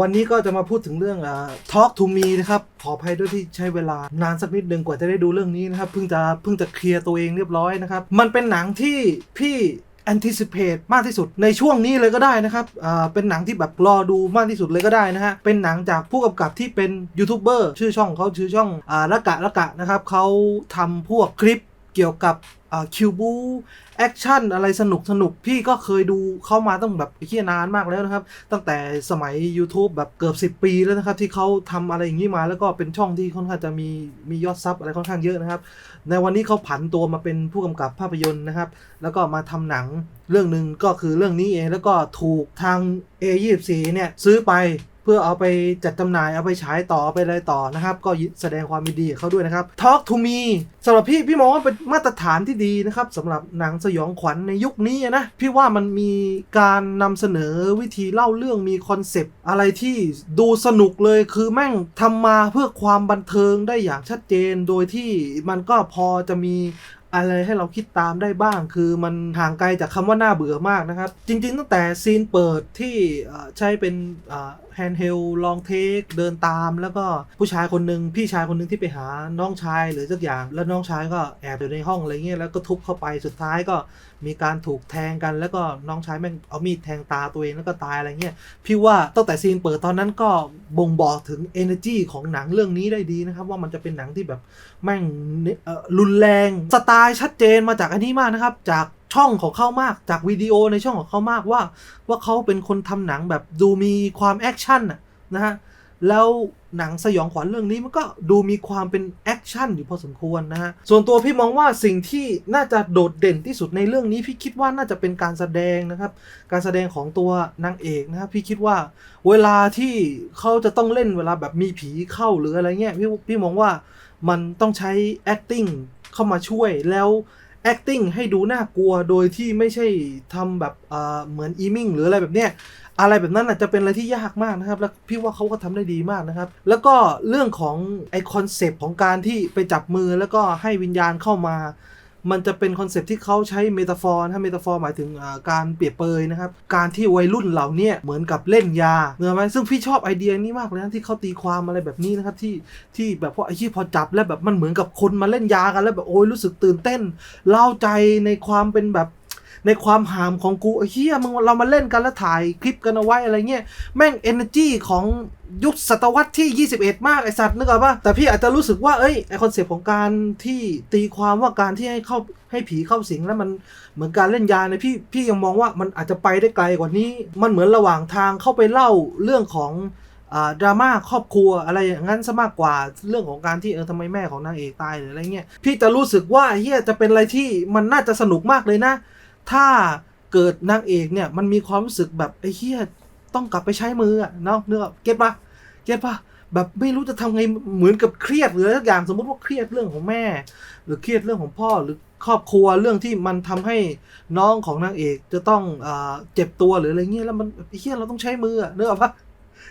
วันนี้ก็จะมาพูดถึงเรื่องอ Talk to me นะครับ ขออภัยด้วยที่ใช้เวลานานสักนิดนึงกว่าจะได้ดูเรื่องนี้นะครับ เพิ่งจะเพิ่งจะเคลียร์ตัวเองเรียบร้อยนะครับ มันเป็นหนังที่พี่ anticipate มากที่สุดในช่วงนี้เลยก็ได้นะครับ อ่า เป็นหนังที่แบบรอดูมากที่สุดเลยก็ได้นะฮะ เป็นหนังจากผู้กำกับที่เป็นยูทูบเบอร์ชื่อช่องเขาชื่อช่อง อ่าละกะละกะนะครับเขาทำพวกคลิปเกี่ยวกับ คิวบูแอคชั่นอะไรสนุกสนุกพี่ก็เคยดูเข้ามาตั้งแบบเฮียนานมากแล้วนะครับ ตั้งแต่สมัย YouTube แบบเกือบ 10 ปีแล้วนะครับ ที่เขาทำอะไรอย่างนี้มาแล้วก็เป็นช่องที่ค่อนข้างจะมีมียอดซับอะไรค่อนข้างเยอะนะครับ ในวันนี้เขาผันตัวมาเป็นผู้กำกับภาพยนตร์นะครับ แล้วก็มาทำหนังเรื่องหนึ่งก็คือเรื่องนี้เองแล้วก็ถูกทาง A24 เนี่ยซื้อไป เพื่อเอาไปจัดจำหน่ายเอาไปฉายต่อเอาไปอะไรต่อนะครับ ก็แสดงความยินดีกับเขาด้วยนะครับ Talk to me สำหรับพี่พี่มองว่าเป็นมาตรฐานที่ดีนะครับสำหรับหนังสยองขวัญในยุคนี้นะพี่ว่ามันมีการนำเสนอวิธีเล่าเรื่องมีคอนเซปต์อะไรที่ดูสนุกเลยคือแม่งทำมาเพื่อความบันเทิงได้อย่างชัดเจน โดยที่มันก็พอจะมีอะไรให้เราคิดตามได้บ้าง คือมันห่างไกลจากคำว่าน่าเบื่อมากนะครับ จริง ๆ ตั้งแต่ซีนเปิดที่ใช้เป็นแฮนด์เฮลลองเทคเดินตามแล้วก็ผู้ชายคนหนึ่งพี่ชายคนหนึ่งที่ไปหาน้องชายหรือสักอย่าง แล้วน้องชายก็แอบอยู่ในห้องอะไรเงี้ยแล้วก็ทุบเข้าไปสุดท้ายก็มีการถูกแทงกัน แล้วก็น้องชายแม่งเอามีดแทงตาตัวเองแล้วก็ตายอะไรเงี้ยพี่ว่าตั้งแต่ซีนเปิดตอนนั้นก็บ่งบอกถึง energy ของหนังเรื่องนี้ได้ดีนะครับ ว่ามันจะเป็นหนังที่แบบแม่งรุนแรงสไตล์ชัดเจนมาจากอันนี้มากนะครับจาก ช่องของเขามากจากวิดีโอในช่องของเขามากว่า ว่าเขาเป็นคนทำหนังแบบดูมีความแอคชั่นนะนะฮะแล้วหนังสยองขวัญเรื่องนี้มันก็ดูมีความเป็นแอคชั่นอยู่พอสมควรนะฮะ ส่วนตัวพี่มองว่าสิ่งที่น่าจะโดดเด่นที่สุดในเรื่องนี้ พี่คิดว่าน่าจะเป็นการแสดงนะครับ การแสดงของตัวนางเอกนะครับพี่คิดว่าเวลาที่เขาจะต้องเล่นเวลาแบบมีผีเข้าหรืออะไรเงี้ยพี่พี่มองว่ามันต้องใช้ acting เข้ามาช่วยแล้ว acting ให้ดูน่ากลัวโดยที่ไม่ใช่ทำแบบเอ่อเหมือนอีมิงหรืออะไรแบบเนี้ยอะไรแบบนั้นอาจจะเป็นอะไรที่ยากมากนะครับ แล้วพี่ว่าเขาก็ทำได้ดีมากนะครับ แล้วก็เรื่องของไอคอนเซปต์ของการที่ไปจับมือแล้วก็ให้วิญญาณเข้ามา มันจะเป็นคอนเซปที่เขาใช้เมตาฟอร์นะเมตาฟอร์หมายถึงการเปรียบเปยนะครับ การที่วัยรุ่นเหล่านี้เหมือนกับเล่นยาเนอไหมซึ่งพี่ชอบไอเดียนี้มากเลยนะที่เขาตีความอะไรแบบนี้นะครับที่ที่แบบพวกไอ้ที่พอจับแล้วแบบมันเหมือนกับคนมาเล่นยากันแล้วแบบโอ้ยรู้สึกตื่นเต้นเล่าใจในความเป็นแบบ ในความหามของกูเฮียมึงเรามาเล่นกันแล้วถ่ายคลิปกันเอาไว้อะไรเงี้ยแม่งเอเนอร์จีของยุคศตวรรษที่ 21 มากไอสัตว์นึกออกปะแต่พี่อาจจะรู้สึกว่าเอ้ยไอคอนเซปต์ของการที่ตีความว่าการที่ให้เข้าให้ผีเข้าสิงแล้วมันเหมือนการเล่นยาเนี่ยพี่พี่ยังมองว่ามันอาจจะไปได้ไกลกว่านี้ มันเหมือนระหว่างทางเข้าไปเล่าเรื่องของดราม่าครอบครัวอะไรอย่างนั้นซะมากกว่าเรื่องของการที่เออทำไมแม่ของนางเอกตายหรืออะไรเงี้ยพี่จะรู้สึกว่าเฮียจะเป็นอะไรที่มันน่าจะสนุกมากเลยนะ ถ้าเกิดนางเอกเนี่ยมันมีความรู้สึกแบบไอ้เฮียต้องกลับไปใช้มืออะเนาะเนื้ออกเก็ตปะเก็ตปะแบบไม่รู้จะทำไงเหมือนกับเครียดหรืออะไรสักอย่างสมมติว่าเครียดเรื่องของแม่ หรือเครียดเรื่องของพ่อหรือครอบครัวเรื่องที่มันทำให้น้องของนางเอกจะต้องอเจ็บตัวหรืออะไรเงี้ยแล้วมันไอ้เฮียเราต้องใช้มือเนื้อปะ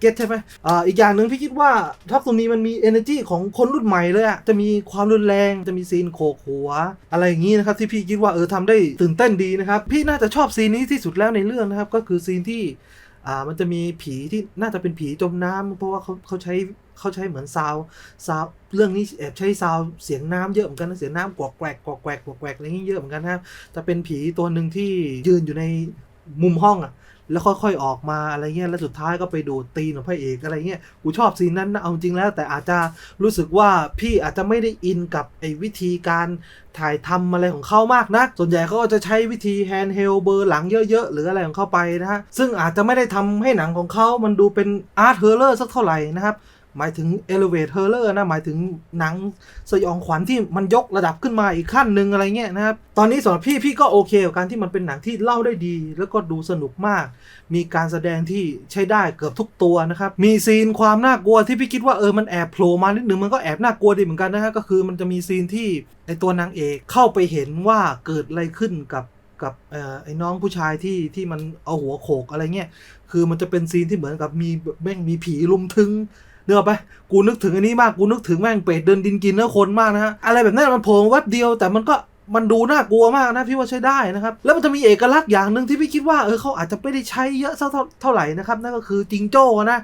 เก็ตใช่ไหมอ่าอีกอย่างหนึ่งพี่คิดว่าทัพตรงนี้มันมี energy ของคนรุ่นใหม่เลยอะจะมีความรุนแรงจะมีซีนโขกหัว อะไรอย่างนี้นะครับที่พี่คิดว่าเออทำได้ตื่นเต้นดีนะครับพี่น่าจะชอบซีนนี้ที่สุดแล้วในเรื่องนะครับก็คือซีนที่อ่ามันจะมีผีที่น่าจะเป็นผีจมน้ำเพราะว่าเขาเขาใช้เขาใช้เหมือนซาวซาวเรื่องนี้แอบใช้ซาวเสียงน้ำเยอะเหมือนกันนะเสียงน้ำกวกแกวกกวกแกวกกวกแกวกอะไรอย่างนี้เยอะเหมือนกันนะครับจะเป็นผีตัวหนึ่งที่ยืนอยู่ในมุมห้องอะ แล้วค่อยๆออกมาอะไรเงี้ยแล้วสุดท้ายก็ไปดูตีนของพระเอกอะไรเงี้ยกูชอบซีนนั้นนะเอาจริงแล้ว แต่อาจจะรู้สึกว่าพี่อาจจะไม่ได้อินกับไอ้วิธีการถ่ายทำอะไรของเขามากนักส่วนใหญ่เขาก็จะใช้วิธีแฮนด์เฮลเบอร์หลังเยอะๆ หรืออะไรของเขาไปนะฮะ ซึ่งอาจจะไม่ได้ทำให้หนังของเขามันดูเป็นอาร์ตเฮอร์เลอร์สักเท่าไหร่นะครับ หมายถึง elevate horror นะ หมายถึงหนังสยองขวัญที่มันยกระดับขึ้นมาอีกขั้นหนึ่งอะไรเงี้ยนะครับ ตอนนี้สำหรับพี่พี่ก็โอเคกับการที่มันเป็นหนังที่เล่าได้ดี แล้วก็ดูสนุกมาก มีการแสดงที่ใช้ได้เกือบทุกตัวนะครับ มีซีนความน่ากลัวที่พี่คิดว่าเออมันแอบโผล่มานิดนึงมันก็แอบน่ากลัวดีเหมือนกันนะฮะก็คือมันจะมีซีนที่ไอตัวนางเอกเข้าไปเห็นว่าเกิดอะไรขึ้นกับกับออไอ้น้องผู้ชายที่ที่มันเอาหัวโขกอะไรเงี้ย คือมันจะเป็นซีนที่เหมือนกับมีแม่งมีผีลุมทึง นื้อไปกูนึกถึงอันนี้มากกูนึกถึงแม่งเป็ดเดินดินกินเนื้อคนมากนะฮะอะไรแบบนั้นมันโผล่แวบเดียวแต่มันก็มันดูน่ากลัวมากนะพี่ว่าใช้ได้นะครับ แล้วมันจะมีเอกลักษณ์อย่างหนึ่งที่พี่คิดว่าเออเขาอาจจะไม่ได้ใช้เยอะเท่าเท่าไหร่นะครับนั่นก็คือจิงโจ้นะ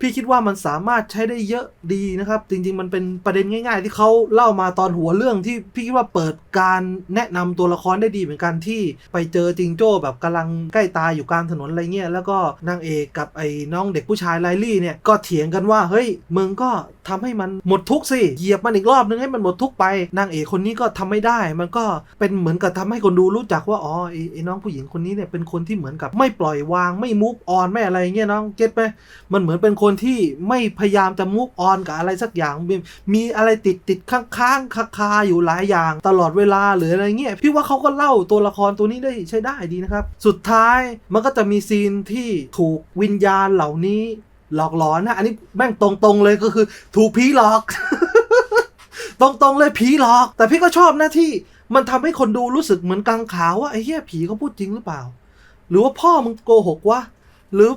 พี่คิดว่ามันสามารถใช้ได้เยอะดีนะครับ จริง ๆ มันเป็นประเด็นง่าย ๆ ที่เขาเล่ามาตอนหัวเรื่องที่พี่คิดว่าเปิดการแนะนำตัวละครได้ดีเหมือนกันที่ไปเจอจิงโจ้แบบกำลังใกล้ตายอยู่กลางถนนอะไรเงี้ยแล้วก็นางเอกกับไอ้น้องเด็กผู้ชายไลลี่เนี่ยก็เถียงกันว่าเฮ้ยมึงก็ทำให้มันหมดทุกข์สิเหยียบมันอีกรอบนึงให้มันหมดทุกข์ไปนางเอกคนนี้ก็ทำไม่ได้ มันก็เป็นเหมือนกับทำให้คนดูรู้จักว่าอ๋อไอ้ไอ้น้องผู้หญิงคนนี้เนี่ยเป็นคนที่เหมือนกับไม่ปล่อยวางไม่มูฟออนไม่อะไรเงี้ยน้องเก็ตไหมมันเหมือนเป็นคนที่ไม่พยายามจะมุกออนกับอะไรสักอย่าง มีมีอะไรติดติดค้างคางคาคาอยู่หลายอย่างตลอดเวลาหรืออะไรเงี้ยพี่ว่าเขาก็เล่าตัวละครตัวนี้ได้ใช้ได้ดีนะครับ สุดท้ายมันก็จะมีซีนที่ถูกวิญญาณเหล่านี้หลอกหลอนนะ อันนี้แม่งตรงๆเลยก็คือถูกผีหลอก ตรงๆเลยผีหลอก แต่พี่ก็ชอบนะที่มันทำให้คนดูรู้สึกเหมือนกังขาว่าไอ้เหี้ยผีเขาพูดจริงหรือเปล่า หรือว่าพ่อมึงโกหกวะหรือ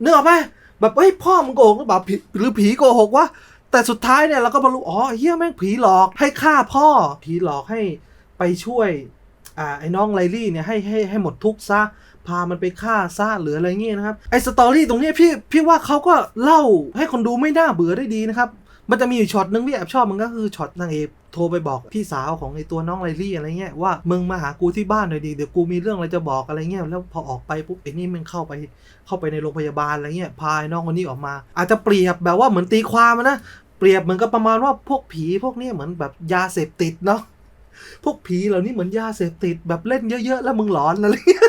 เนื้ออกไหม แบบเฮ้ยพ่อมึงโกหกหรือเปล่าผีหรือผีโกหกวะแต่สุดท้ายเนี่ยเราก็มารู้อ๋อเฮียแม่งผีหลอกให้ฆ่าพ่อผีหลอกให้ไปช่วยอ่าไอ้น้องไลลี่เนี่ยให้ให้ให้หมดทุกข์ซะพามันไปฆ่าซะหรืออะไรเงี้ยนะครับไอ้สตอรี่ตรงเนี้ยพี่พี่ว่าเขาก็เล่าให้คนดูไม่น่าเบื่อได้ดีนะครับมันจะมีอยู่ช็อตหนึงพี่แอบชอบมันก็คือช็อตนางเอก โทรไปบอกพี่สาวของไอตัวน้องไลลี่อะไรเงี้ยว่ามึงมาหากูที่บ้านหน่อยดิเดี๋ยวกูมีเรื่องอะไรจะบอกอะไรเงี้ยแล้วพอออกไปปุ๊บไอ้นี่มันเข้าไปเข้าไปในโรงพยาบาลอะไรเงี้ยพาไอ้น้องคนนี้ออกมา อาจจะเปรียบแบบว่าเหมือนตีความนะเปรียบเหมือนกับประมาณว่าพวกผีพวกนี้เหมือนแบบยาเสพติดเนาะพวกผีเหล่านี้เหมือนยาเสพติดแบบเล่นเยอะๆแล้วมึงหลอนอะไรเงี้ย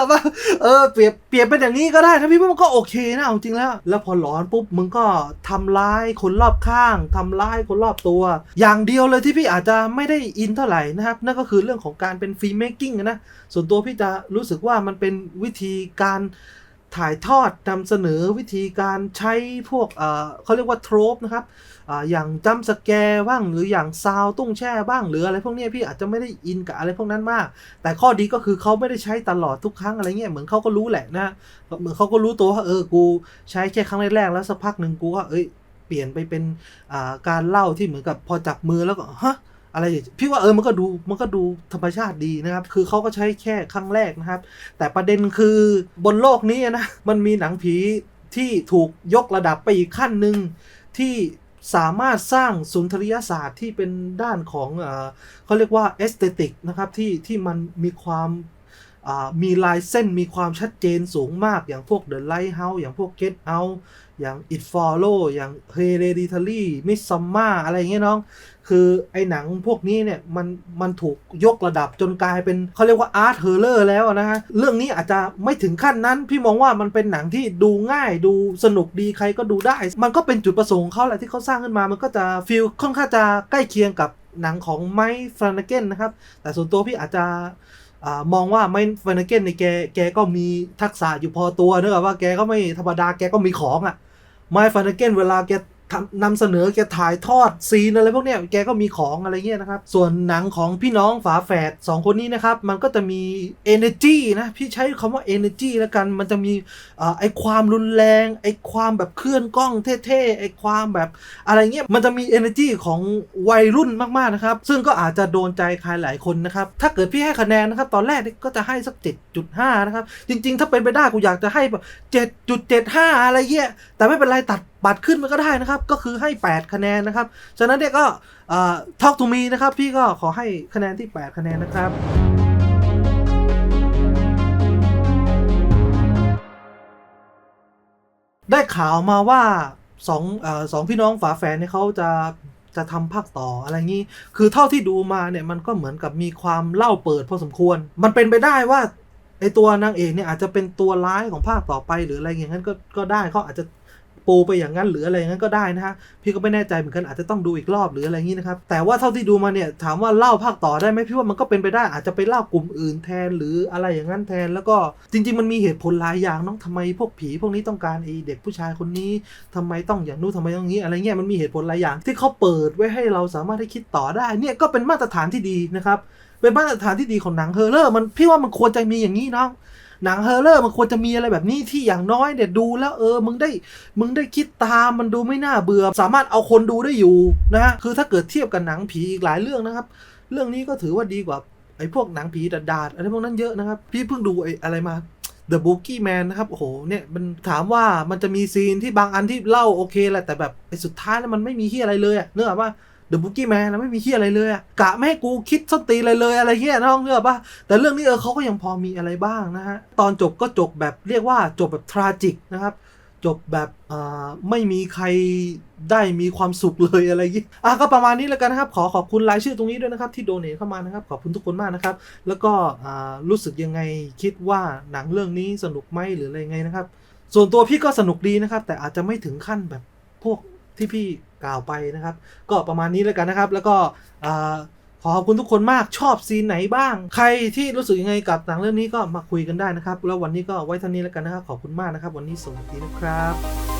อป่ะเออเปรียบเปรียบเป็นอย่างนี้ก็ได้ถ้าพี่ว่ามันก็โอเคนะเอาจริงแล้ว แล้วพอหลอนปุ๊บมึงก็ทำร้ายคนรอบข้างทำร้ายคนรอบตัว อย่างเดียวเลยที่พี่อาจจะไม่ได้อินเท่าไหร่นะครับ นั่นก็คือเรื่องของการเป็นฟรีเมคกิ้งนะส่วนตัวพี่จะรู้สึกว่ามันเป็นวิธีการ ถ่ายทอดนำเสนอวิธีการใช้พวกเออเขาเรียกว่าโทรปนะครับออย่างจัมสแกร์บ้างหรืออย่างซาวตุ้งแช่บ้างหรืออะไรพวกนี้พี่อาจจะไม่ได้อินกับอะไรพวกนั้นมาก แต่ข้อดีก็คือเขาไม่ได้ใช้ตลอดทุกครั้งอะไรเงี้ยเหมือนเขาก็รู้แหละนะเหมือนเขาก็รู้ตัวว่าเออกูใช้แค่ครั้งแรกๆแล้วสักพักหนึ่งกูก็เอ้ยเปลี่ยนไปเป็นการเล่าที่เหมือนกับพอจับมือแล้วก็ฮะ อะไรพี่ว่าเออมันก็ดูมันก็ดูธรรมชาติดีนะครับ คือเขาก็ใช้แค่ครั้งแรกนะครับ แต่ประเด็นคือบนโลกนี้นะมันมีหนังผีที่ถูกยกระดับไปอีกขั้นหนึ่งที่สามารถสร้างสุนทรียศาสตร์ที่เป็นด้านของเออเขาเรียกว่าเอสเตติกนะครับที่ที่มันมีความ มีลายเส้นมีความชัดเจนสูงมากอย่างพวก The Lighthouse อย่างพวก Get Out อย่าง It Follow อย่าง Hereditary Midsommar อะไรอย่างเงี้ยน้อง คือไอ้หนังพวกนี้เนี่ยมันมันถูกยกระดับจนกลายเป็นเขาเรียกว่าอาร์ตเฮอร์เลอร์แล้วนะฮะ เรื่องนี้อาจจะไม่ถึงขั้นนั้น พี่มองว่ามันเป็นหนังที่ดูง่ายดูสนุกดีใครก็ดูได้ มันก็เป็นจุดประสงค์เขาแหละที่เขาสร้างขึ้นมา มันก็จะฟีลค่อนข้างจะใกล้เคียงกับหนังของไมค์ฟลานาเกนนะครับ แต่ส่วนตัวพี่อาจจะ มองว่าไม่ฟานาเกนในแกแกก็มีทักษะอยู่พอตัวเนอะว่าแกก็ไม่ธรรมดาแกก็มีของอะไม่ฟานเกนเวลาแก นำเสนอแกถ่ายทอดซีนอะไรพวกเนี้ยแกก็มีของอะไรเงี้ยนะครับ ส่วนหนังของพี่น้องฝาแฝดสองคนนี้นะครับ มันก็จะมี energy นะ พี่ใช้คำว่า energy แล้วกันมันจะมีอไอความรุนแรงไอความแบบเคลื่อนกล้องเท่ๆไอความแบบอะไรเงี้ยมันจะมี energy ของวัยรุ่นมากๆนะครับ ซึ่งก็อาจจะโดนใจใครหลายคนนะครับ ถ้าเกิดพี่ให้คะแนนนะครับตอนแรกก็จะให้สัก 7.5 นะครับ จริง ๆ ถ้าเป็นไปได้กูอยากจะให้แบบ7.75 อะไรเงี้ยแต่ไม่เป็นไรตัดบัตรขึ้นมันก็ได้นะครับ ก็คือให้ 8 คะแนนนะครับ ฉะนั้นเนี่ยก็ทอกทูมีนะครับ พี่ก็ขอให้คะแนนที่ 8 คะแนนนะครับได้ข่าวมาว่าสองออสองพี่น้องฝาแฝดเนี่ยเขาจะจะทำภาคต่ออะไรงี้ คือเท่าที่ดูมาเนี่ยมันก็เหมือนกับมีความเล่าเปิดพอสมควร มันเป็นไปได้ว่าไอตัวนางเอกเนี่ยอาจจะเป็นตัวร้ายของภาคต่อไปหรืออะไรอย่างนั้นก็ก็ได้เขาอาจจะ ปูไปอย่างนั้นหรืออะไรอย่างนั้นก็ได้นะฮะพี่ก็ไม่แน่ใจเหมือนกันอาจจะต้องดูอีกรอบหรืออะไรอย่างนี้นะครับแต่ว่าเท่าที่ดูมาเนี่ยถามว่าเล่าภาคต่อได้ไหมพี่ว่ามันก็เป็นไปได้อาจจะไปเล่ากลุ่มอื่นแทนหรืออะไรอย่างนั้นแทน แล้วก็จริง ๆ มันมีเหตุผลหลายอย่างน้องทำไมพวกผีพวกนี้ต้องการไอเด็กผู้ชายคนนี้ทำไมต้องอย่างนู้นทำไมต้องนี้อะไรเงี้ยมันมีเหตุผลหลายอย่าง ที่เขาเปิดไว้ให้เราสามารถให้คิดต่อได้เนี่ยก็เป็นมาตรฐานที่ดีนะครับเป็นมาตรฐานที่ดีของหนังเฮอร์เลอร์มันพี่ว่ามันควรจะมีอย่างนี้เนาะ หนังเฮอร์เลอร์มันควรจะมีอะไรแบบนี้ที่อย่างน้อยเนี่ยดูแล้วเออมึงได้มึงได้คิดตามมันดูไม่น่าเบื่อ สามารถเอาคนดูได้อยู่นะฮะคือถ้าเกิดเทียบกับหนังผีอีกหลายเรื่องนะครับ เรื่องนี้ก็ถือว่าดีกว่าไอ้พวกหนังผีดาดๆอะไรพวกนั้นเยอะนะครับ พี่เพิ่งดูไอ้อะไรมา The Boogie Man นะครับ โอ้โห เนี่ย มันถามว่ามันจะมีซีนที่บางอันที่เล่าโอเคแหละ แต่แบบไอ้สุดท้ายแล้วมันไม่มีที่อะไรเลยเนื่องจากว่า The Boogie Man นะไม่มีที่อะไรเลยอะกะไม่ให้กูคิดส้นตีอะไรเลยอะไรเงี้ยน้องเนื่อปะแต่เรื่องนี้เออเขาก็ยังพอมีอะไรบ้างนะฮะ ตอนจบก็จบแบบเรียกว่าจบแบบทราจิกนะครับ จบแบบไม่มีใครได้มีความสุขเลยอะไรอย่างงี้อะก็ประมาณนี้แล้วกันนะครับ ขอขอบคุณรายชื่อตรงนี้ด้วยนะครับ ที่โดเนทเข้ามานะครับ ขอบคุณทุกคนมากนะครับ แล้วก็รู้สึกยังไงคิดว่าหนังเรื่องนี้สนุกไหมหรืออะไรไงนะครับ ส่วนตัวพี่ก็สนุกดีนะครับ แต่อาจจะไม่ถึงขั้นแบบพวก ที่พี่กล่าวไปนะครับ ก็ประมาณนี้แล้วกันนะครับ แล้วก็ขอขอบคุณทุกคนมากชอบซีนไหนบ้าง ใครที่รู้สึกยังไงกับหนังเรื่องนี้ก็มาคุยกันได้นะครับ แล้ววันนี้ก็ไว้เท่านี้แล้วกันนะครับ ขอบคุณมากนะครับ วันนี้สวัสดีนะครับ